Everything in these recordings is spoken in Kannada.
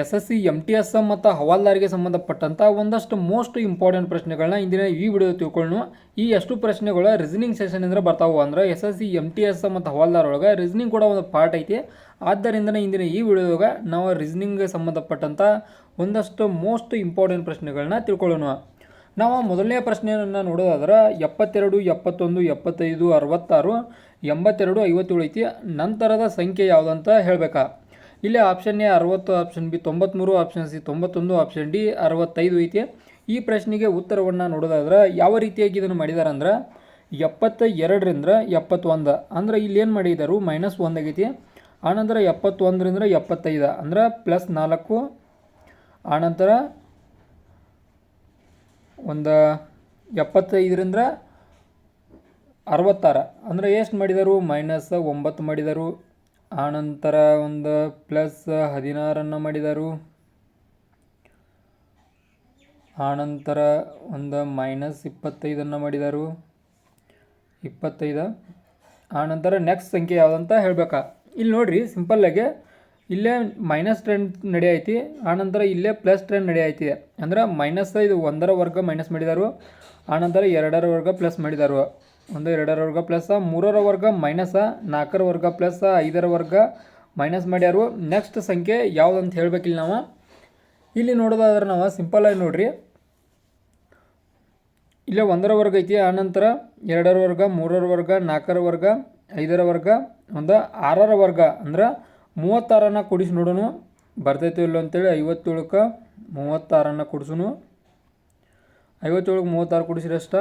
S S C M T S ಮತ್ತು ಹವಾಲ್ದಾರಿಗೆ ಸಂಬಂಧಪಟ್ಟಂಥ ಒಂದಷ್ಟು ಮೋಸ್ಟ್ ಇಂಪಾರ್ಟೆಂಟ್ ಪ್ರಶ್ನೆಗಳನ್ನ ಇಂದಿನ ಈ ವಿಡಿಯೋ ತಿಳ್ಕೊಳ್ಳೋಣ. ಈ ಎಷ್ಟು ಪ್ರಶ್ನೆಗಳು ರೀಸನಿಂಗ್ ಸೆಷನಿಂದ ಬರ್ತಾವು ಅಂದ್ರೆ S S C M T S ಮತ್ತು ಹವಾಲ್ದಾರ್ ಒಳಗೆ ರೀಸನಿಂಗ್ ಕೂಡ ಒಂದು ಪಾರ್ಟ್ ಐತಿ. ಆದ್ದರಿಂದ ಇಂದಿನ ಈ ವಿಡಿಯೋದಾಗ ನಾವು ರೀಸನಿಂಗ್ಗೆ ಸಂಬಂಧಪಟ್ಟಂಥ ಒಂದಷ್ಟು ಮೋಸ್ಟ್ ಇಂಪಾರ್ಟೆಂಟ್ ಪ್ರಶ್ನೆಗಳನ್ನ ತಿಳ್ಕೊಳ್ಳೋಣ. ನಾವು ಮೊದಲನೇ ಪ್ರಶ್ನೆಯನ್ನು ನೋಡೋದಾದ್ರೆ ಎಪ್ಪತ್ತೆರಡು, ಎಪ್ಪತ್ತೊಂದು, ಎಪ್ಪತ್ತೈದು, ಅರವತ್ತಾರು, ಎಂಬತ್ತೆರಡು, ಐವತ್ತೇಳು ಐತಿ. ನಂತರದ ಸಂಖ್ಯೆ ಯಾವುದಂತ ಹೇಳಬೇಕಾ? ಇಲ್ಲಿ ಆಪ್ಷನ್ ಎ ಅರವತ್ತು ಆಪ್ಷನ್ ಬಿ ತೊಂಬತ್ತ್ಮೂರು ಆಪ್ಷನ್ ಸಿ ತೊಂಬತ್ತೊಂದು ಆಪ್ಷನ್ ಡಿ ಅರವತ್ತೈದು ಐತಿ. ಈ ಪ್ರಶ್ನೆಗೆ ಉತ್ತರವನ್ನು ನೋಡೋದಾದ್ರೆ ಯಾವ ರೀತಿಯಾಗಿ ಇದನ್ನು ಮಾಡಿದಾರೆ ಅಂದ್ರೆ ಎಪ್ಪತ್ತ ಎರಡರಿಂದ ಎಪ್ಪತ್ತೊಂದು. ಅಂದ್ರೆ ಇಲ್ಲಿ ಏನು ಮಾಡಿದಾರು? ಮೈನಸ್ ಒಂದು ಆಗೈತಿ. ಆನಂತರ ಎಪ್ಪತ್ತೊಂದರಿಂದ ಎಪ್ಪತ್ತೈದು. ಅಂದ್ರೆ ಪ್ಲಸ್ ನಾಲ್ಕು. ಆನಂತರ ಒಂದು ಎಪ್ಪತ್ತೈದರಿಂದ ಅರವತ್ತಾರು. ಅಂದರೆ ಎಷ್ಟು ಮಾಡಿದರು? ಮೈನಸ್ ಒಂಬತ್ತು ಮಾಡಿದರು. ಆನಂತರ ಒಂದು ಪ್ಲಸ್ ಹದಿನಾರನ್ನು ಮಾಡಿದರು. ಆನಂತರ ಒಂದು ಮೈನಸ್ ಇಪ್ಪತ್ತೈದನ್ನು ಮಾಡಿದರು. ಇಪ್ಪತ್ತೈದು. ಆನಂತರ ನೆಕ್ಸ್ಟ್ ಸಂಖ್ಯೆ ಯಾವುದಂತ ಹೇಳಬೇಕಾ? ಇಲ್ಲಿ ನೋಡಿರಿ ಸಿಂಪಲ್ಲಾಗಿ ಇಲ್ಲೇ ಮೈನಸ್ ಟ್ರೆಂಡ್ ನಡೆಯೈತಿ, ಆನಂತರ ಇಲ್ಲೇ ಪ್ಲಸ್ ಟ್ರೆಂಡ್ ನಡೆಯೈತಿ. ಅಂದ್ರೆ ಮೈನಸ್ ಇದು ಒಂದರ ವರ್ಗ ಮೈನಸ್ ಮಾಡಿದರು, ಆನಂತರ ಎರಡರ ವರ್ಗ ಪ್ಲಸ್ ಮಾಡಿದಾರು. ಒಂದು ಎರಡರ ವರ್ಗ ಪ್ಲಸ್, ಮೂರರ ವರ್ಗ ಮೈನಸ, ನಾಲ್ಕರ ವರ್ಗ ಪ್ಲಸ್, ಐದರ ವರ್ಗ ಮೈನಸ್ ಮಾಡ್ಯಾರು. ನೆಕ್ಸ್ಟ್ ಸಂಖ್ಯೆ ಯಾವುದಂತ ಹೇಳಬೇಕಿಲ್ಲ ನಾವು. ಇಲ್ಲಿ ನೋಡೋದಾದ್ರೆ ನಾವು ಸಿಂಪಲ್ಲಾಗಿ ನೋಡ್ರಿ. ಇಲ್ಲೇ ಒಂದರ ವರ್ಗ ಐತಿ, ಆನಂತರ ಎರಡರ ವರ್ಗ, ಮೂರರ ವರ್ಗ, ನಾಲ್ಕರ ವರ್ಗ, ಐದರ ವರ್ಗ, ಒಂದು ಆರರ ವರ್ಗ ಅಂದ್ರೆ ಮೂವತ್ತಾರನ್ನು ಕೊಡಿಸಿ ನೋಡೋಣ. ಬರ್ತೈತೋ ಇಲ್ಲೋ ಅಂತೇಳಿ ಐವತ್ತೇಳಕ್ಕೆ ಮೂವತ್ತಾರನ್ನು ಕೊಡಿಸೋನು. ಐವತ್ತೇಳಕ್ಕೆ ಮೂವತ್ತಾರು ಕೊಡಿಸಿರಷ್ಟ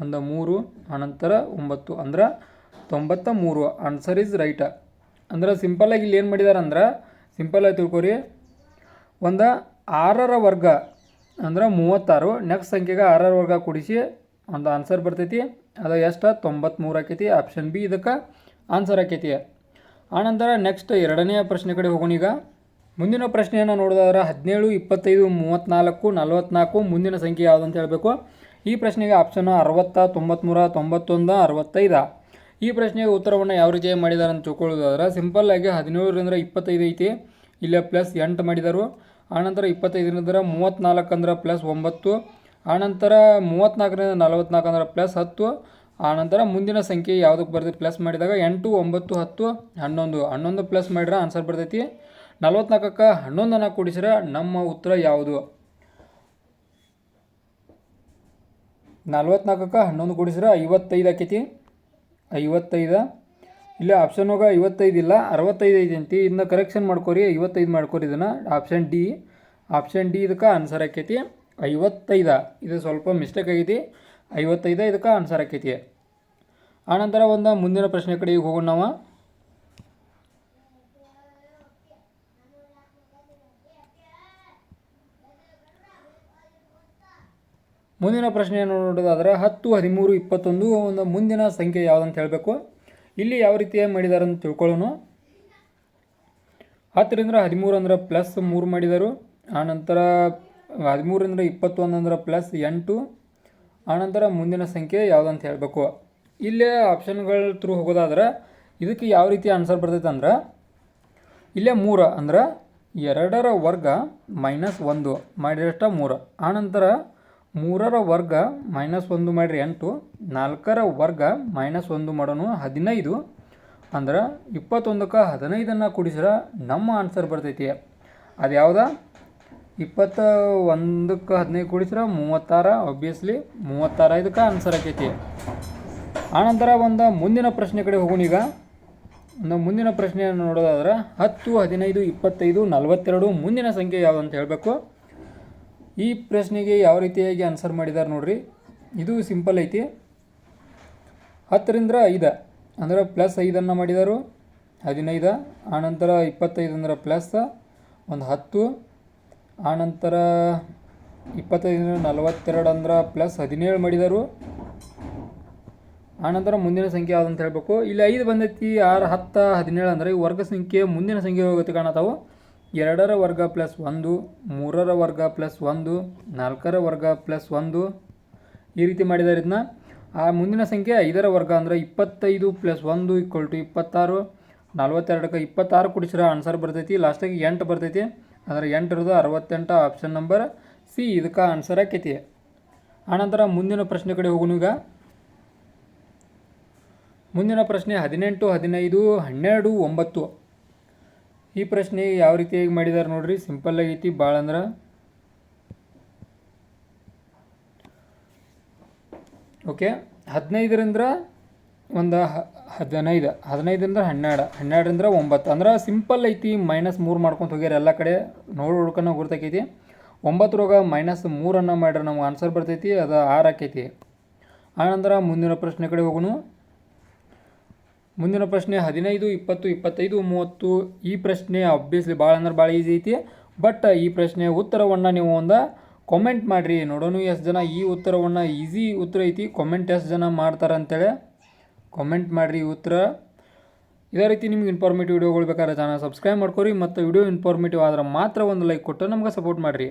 ಒಂದು ಮೂರು, ಅನಂತರ ಒಂಬತ್ತು ಅಂದ್ರೆ ತೊಂಬತ್ತ ಮೂರು. ಆನ್ಸರ್ ಈಸ್ ರೈಟ ಅಂದ್ರೆ ಸಿಂಪಲ್ಲಾಗಿ ಇಲ್ಲಿ ಏನು ಮಾಡಿದಾರೆ ಅಂದ್ರೆ ಸಿಂಪಲಾಗಿ ತಿಳ್ಕೊರಿ. ಒಂದು ಆರರ ವರ್ಗ ಅಂದ್ರೆ ಮೂವತ್ತಾರು. ನೆಕ್ಸ್ಟ್ ಸಂಖ್ಯೆಗೆ ಆರರ ವರ್ಗ ಕೂಡಿಸಿ ಒಂದು ಆನ್ಸರ್ ಬರ್ತೈತಿ. ಅದು ಎಷ್ಟು? ತೊಂಬತ್ತ್ಮೂರು ಆಕೈತಿ. ಆಪ್ಷನ್ ಬಿ ಇದಕ್ಕೆ ಆನ್ಸರ್ ಆಕೈತಿ. ಆನಂತರ ನೆಕ್ಸ್ಟ್ ಎರಡನೆಯ ಪ್ರಶ್ನೆ ಕಡೆ ಹೋಗೋಣ ಈಗ. ಮುಂದಿನ ಪ್ರಶ್ನೆಯನ್ನು ನೋಡೋದಾದ್ರೆ ಹದಿನೇಳು, ಇಪ್ಪತ್ತೈದು ಮೂವತ್ತ್ನಾಲ್ಕು ನಲವತ್ನಾಲ್ಕು, ಮುಂದಿನ ಸಂಖ್ಯೆ ಯಾವುದು ಅಂತ ಹೇಳಬೇಕು. ಈ ಪ್ರಶ್ನೆಗೆ ಆಪ್ಷನ್ ಅರವತ್ತ ತೊಂಬತ್ತ್ಮೂರ ತೊಂಬತ್ತೊಂದು, ಅರವತ್ತೈದು. ಈ ಪ್ರಶ್ನೆಗೆ ಉತ್ತರವನ್ನು ಯಾವ ರೀತಿ ಮಾಡಿದ್ದಾರೆ ಅಂತ ತಿಳ್ಕೊಳ್ಳೋದಾದ್ರೆ ಸಿಂಪಲ್ಲಾಗಿ ಹದಿನೇಳರಿಂದ ಇಪ್ಪತ್ತೈದು ಐತಿ. ಇಲ್ಲೇ ಪ್ಲಸ್ ಎಂಟು ಮಾಡಿದರು. ಆನಂತರ ಇಪ್ಪತ್ತೈದರಿಂದ ಮೂವತ್ತ್ನಾಲ್ಕು ಅಂದ್ರೆ ಪ್ಲಸ್ ಒಂಬತ್ತು. ಆನಂತರ ಮೂವತ್ತ್ನಾಲ್ಕರಿಂದ ನಲವತ್ತ್ನಾಲ್ಕು ಅಂದ್ರೆ ಪ್ಲಸ್ ಹತ್ತು. ಆನಂತರ ಮುಂದಿನ ಸಂಖ್ಯೆ ಯಾವುದಕ್ಕೆ ಬರ್ತೈತಿ? ಪ್ಲಸ್ ಮಾಡಿದಾಗ ಎಂಟು, ಒಂಬತ್ತು, ಹತ್ತು, ಹನ್ನೊಂದು. ಹನ್ನೊಂದು ಪ್ಲಸ್ ಮಾಡಿದ್ರೆ ಆನ್ಸರ್ ಬರ್ತೈತಿ. ನಲವತ್ತ್ನಾಲ್ಕಕ್ಕೆ ಹನ್ನೊಂದನ್ನು ಕೂಡಿಸಿದ್ರೆ ನಮ್ಮ ಉತ್ತರ ಯಾವುದು? ನಲ್ವತ್ನಾಲ್ಕಕ್ಕೆ ಹನ್ನೊಂದು ಕೂಡಿಸಿದ್ರೆ ಐವತ್ತೈದು ಆಕೈತಿ? ಐವತ್ತೈದು? ಆಪ್ಷನ್ ಹೋಗ ಐವತ್ತೈದು ಇಲ್ಲ, ಅರವತ್ತೈದು ಐತಿ ಅಂತಿ. ಇದನ್ನ ಕರೆಕ್ಷನ್ ಮಾಡ್ಕೊರಿ, ಐವತ್ತೈದು ಮಾಡ್ಕೊರಿ ಇದನ್ನು. ಆಪ್ಷನ್ ಡಿ ಆಪ್ಷನ್ ಡಿ ಇದಕ್ಕೆ ಆನ್ಸರ್ ಆಕೈತಿ. ಐವತ್ತೈದು. ಇದು ಸ್ವಲ್ಪ ಮಿಸ್ಟೇಕ್ ಆಗೈತಿ. ಐವತ್ತೈದು ಇದಕ್ಕೆ ಆನ್ಸರ್ ಆಕೈತಿ. ಆನಂತರ ಒಂದು ಮುಂದಿನ ಪ್ರಶ್ನೆ ಕಡೆ ಈಗ ಹೋಗೋಣ ನಾವು. ಮುಂದಿನ ಪ್ರಶ್ನೆಯನ್ನು ನೋಡೋದಾದರೆ ಹತ್ತು, ಹದಿಮೂರು, ಇಪ್ಪತ್ತೊಂದು ಒಂದು ಮುಂದಿನ ಸಂಖ್ಯೆ ಯಾವುದಂತ ಹೇಳಬೇಕು. ಇಲ್ಲಿ ಯಾವ ರೀತಿ ಮಾಡಿದ್ದಾರೆ ಅಂತ ತಿಳ್ಕೊಳ್ಳೋಣ. ಹತ್ತರಿಂದ ಹದಿಮೂರು ಅಂದ್ರೆ ಪ್ಲಸ್ ಮೂರು ಮಾಡಿದರು. ಆನಂತರ ಹದಿಮೂರಿಂದ ಇಪ್ಪತ್ತೊಂದು ಅಂದ್ರೆ ಪ್ಲಸ್ ಎಂಟು. ಆನಂತರ ಮುಂದಿನ ಸಂಖ್ಯೆ ಯಾವುದಂತ ಹೇಳಬೇಕು. ಇಲ್ಲೇ ಆಪ್ಷನ್ಗಳ ಥ್ರೂ ಹೋಗೋದಾದ್ರೆ ಇದಕ್ಕೆ ಯಾವ ರೀತಿ ಆನ್ಸರ್ ಬರ್ತೈತೆ ಅಂದ್ರೆ ಇಲ್ಲೇ ಮೂರು ಅಂದ್ರೆ ಎರಡರ ವರ್ಗ ಮೈನಸ್ ಒಂದು ಮಾಡಿರಷ್ಟ ಮೂರು. ಆನಂತರ ಮೂರರ ವರ್ಗ ಮೈನಸ್ ಒಂದು ಮಾಡಿರಿ ಎಂಟು, ನಾಲ್ಕರ ವರ್ಗ ಮೈನಸ್ ಒಂದು ಮಾಡೋಣ ಹದಿನೈದು. ಅಂದ್ರೆ ಇಪ್ಪತ್ತೊಂದಕ್ಕೆ ಹದಿನೈದನ್ನು ಕೂಡಿಸಿದ್ರೆ ನಮ್ಮ ಆನ್ಸರ್ ಬರ್ತೈತಿ. ಅದು ಯಾವುದಾ? ಇಪ್ಪತ್ತ ಒಂದಕ್ಕೆ ಹದಿನೈದು ಕೂಡಿಸಿದ್ರೆ ಮೂವತ್ತಾರ. ಆಬ್ವಿಯಸ್ಲಿ ಮೂವತ್ತಾರ ಇದಕ್ಕೆ ಆನ್ಸರ್ ಆಕೈತಿ. ಆನಂತರ ಒಂದು ಮುಂದಿನ ಪ್ರಶ್ನೆ ಕಡೆ ಹೋಗೋಣ ಈಗ. ಒಂದು ಮುಂದಿನ ಪ್ರಶ್ನೆಯನ್ನು ನೋಡೋದಾದ್ರೆ ಹತ್ತು, ಹದಿನೈದು, ಇಪ್ಪತ್ತೈದು, ನಲವತ್ತೆರಡು ಮುಂದಿನ ಸಂಖ್ಯೆ ಯಾವುದು ಅಂತ ಹೇಳಬೇಕು. ಈ ಪ್ರಶ್ನೆಗೆ ಯಾವ ರೀತಿಯಾಗಿ ಆನ್ಸರ್ ಮಾಡಿದ್ದಾರೆ ನೋಡ್ರಿ. ಇದು ಸಿಂಪಲ್ ಐತಿ. ಹತ್ತರಿಂದ ಐದು ಅಂದ್ರೆ ಪ್ಲಸ್ ಐದನ್ನು ಮಾಡಿದರು. ಹದಿನೈದು, ಆನಂತರ ಇಪ್ಪತ್ತೈದು ಅಂದ್ರೆ ಪ್ಲಸ್ ಒಂದು ಹತ್ತು, ಆನಂತರ ಇಪ್ಪತ್ತೈದರಿಂದ ನಲವತ್ತೆರಡು ಅಂದ್ರೆ ಪ್ಲಸ್ ಹದಿನೇಳು ಮಾಡಿದರು. ಆನಂತರ ಮುಂದಿನ ಸಂಖ್ಯೆ ಯಾವುದಂತ ಅಂತ ಹೇಳಬೇಕು. ಇಲ್ಲಿ ಐದು ಬಂದೈತಿ, ಆರು, ಹತ್ತು, ಹದಿನೇಳು ಅಂದರೆ ಈ ವರ್ಗ ಸಂಖ್ಯೆ ಮುಂದಿನ ಸಂಖ್ಯೆ ಹೋಗುತ್ತೆ ಕಾಣತಾವು ಎರಡರ ವರ್ಗ ಪ್ಲಸ್ ಒಂದು, ಮೂರರ ವರ್ಗ ಪ್ಲಸ್ ಒಂದು, ನಾಲ್ಕರ ವರ್ಗ ಪ್ಲಸ್ ಒಂದು. ಈ ರೀತಿ ಮಾಡಿದರೆ ಇದನ್ನ, ಆ ಮುಂದಿನ ಸಂಖ್ಯೆ ಐದರ ವರ್ಗ ಅಂದರೆ ಇಪ್ಪತ್ತೈದು ಪ್ಲಸ್ ಒಂದು ಈಕ್ವಲ್ ಟು ಇಪ್ಪತ್ತಾರು. ನಲ್ವತ್ತೆರಡಕ್ಕೆ ಇಪ್ಪತ್ತಾರು ಕುಡಿಸಿರೋ ಆನ್ಸರ್ ಬರ್ತೈತಿ. ಲಾಸ್ಟಿಗೆ ಎಂಟು ಬರ್ತೈತಿ. ಅಂದರೆ ಇರೋದು ಅರವತ್ತೆಂಟು ಆಪ್ಷನ್ ನಂಬರ್ ಸಿ ಇದಕ್ಕೆ ಆನ್ಸರ್ ಆಕೈತಿ. ಆನಂತರ ಮುಂದಿನ ಪ್ರಶ್ನೆ ಕಡೆ ಹೋಗೋಣ ಈಗ. ಮುಂದಿನ ಪ್ರಶ್ನೆ ಹದಿನೆಂಟು, ಹದಿನೈದು, ಹನ್ನೆರಡು, ಒಂಬತ್ತು. ಈ ಪ್ರಶ್ನೆ ಯಾವ ರೀತಿಯಾಗಿ ಮಾಡಿದ್ದಾರೆ ನೋಡ್ರಿ? ಸಿಂಪಲ್ ಆಗೈತಿ ಭಾಳ ಅಂದ್ರೆ. ಓಕೆ ಹದಿನೈದರಿಂದ ಒಂದು ಹದಿನೈದು ಹದಿನೈದರಿಂದ ಹನ್ನೆರಡು ಹನ್ನೆರಡರಿಂದ ಒಂಬತ್ತು. ಅಂದ್ರೆ ಸಿಂಪಲ್ ಐತಿ ಮೈನಸ್ ಮೂರು ಮಾಡ್ಕೊಂತ ಹೋಗ್ಯಾರ ಎಲ್ಲ ಕಡೆ. ನೋಡಿ ಹುಡ್ಕೊಂಡು ಗುರ್ತಾಕೈತಿ. ರೋಗ ಮೈನಸ್ ಮೂರನ್ನು ಮಾಡ್ರೆ ನಮ್ಗೆ ಆನ್ಸರ್ ಬರ್ತೈತಿ, ಅದು ಆರು ಆಕೈತಿ. ಆನಂತರ ಮುಂದಿನ ಪ್ರಶ್ನೆ ಕಡೆ ಹೋಗೋಣ ಮುಂದಿನ ಪ್ರಶ್ನೆ ಹದಿನೈದು, ಇಪ್ಪತ್ತು, ಇಪ್ಪತ್ತೈದು, ಮೂವತ್ತು. ಈ ಪ್ರಶ್ನೆ ಅಬ್ವಿಯಸ್ಲಿ ಭಾಳ ಅಂದ್ರೆ ಭಾಳ ಈಸಿ ಐತಿ. ಬಟ್ ಈ ಪ್ರಶ್ನೆ ಉತ್ತರವನ್ನು ನೀವು ಒಂದು ಕಾಮೆಂಟ್ ಮಾಡಿರಿ. ನೋಡೋಣ ಎಷ್ಟು ಜನ ಈ ಉತ್ತರವನ್ನು ಈಸಿ ಉತ್ತರ ಐತಿ. ಕಾಮೆಂಟ್ ಎಷ್ಟು ಜನ ಮಾಡ್ತಾರೆ ಅಂತೇಳಿ ಕಾಮೆಂಟ್ ಮಾಡಿರಿ ಉತ್ತರ. ಇದೇ ರೀತಿ ನಿಮ್ಗೆ ಇನ್ಫಾರ್ಮೇಟಿವ್ ವಿಡಿಯೋಗಳು ಬೇಕಾದ್ರೆ ಚಾನಲ್ ಸಬ್ಸ್ಕ್ರೈಬ್ ಮಾಡ್ಕೊರಿ. ಮತ್ತು ವಿಡಿಯೋ ಇನ್ಫಾರ್ಮೇಟಿವ್ ಆದ್ರೆ ಮಾತ್ರ ಒಂದು ಲೈಕ್ ಕೊಟ್ಟು ನಮ್ಗೆ ಸಪೋರ್ಟ್ ಮಾಡಿರಿ.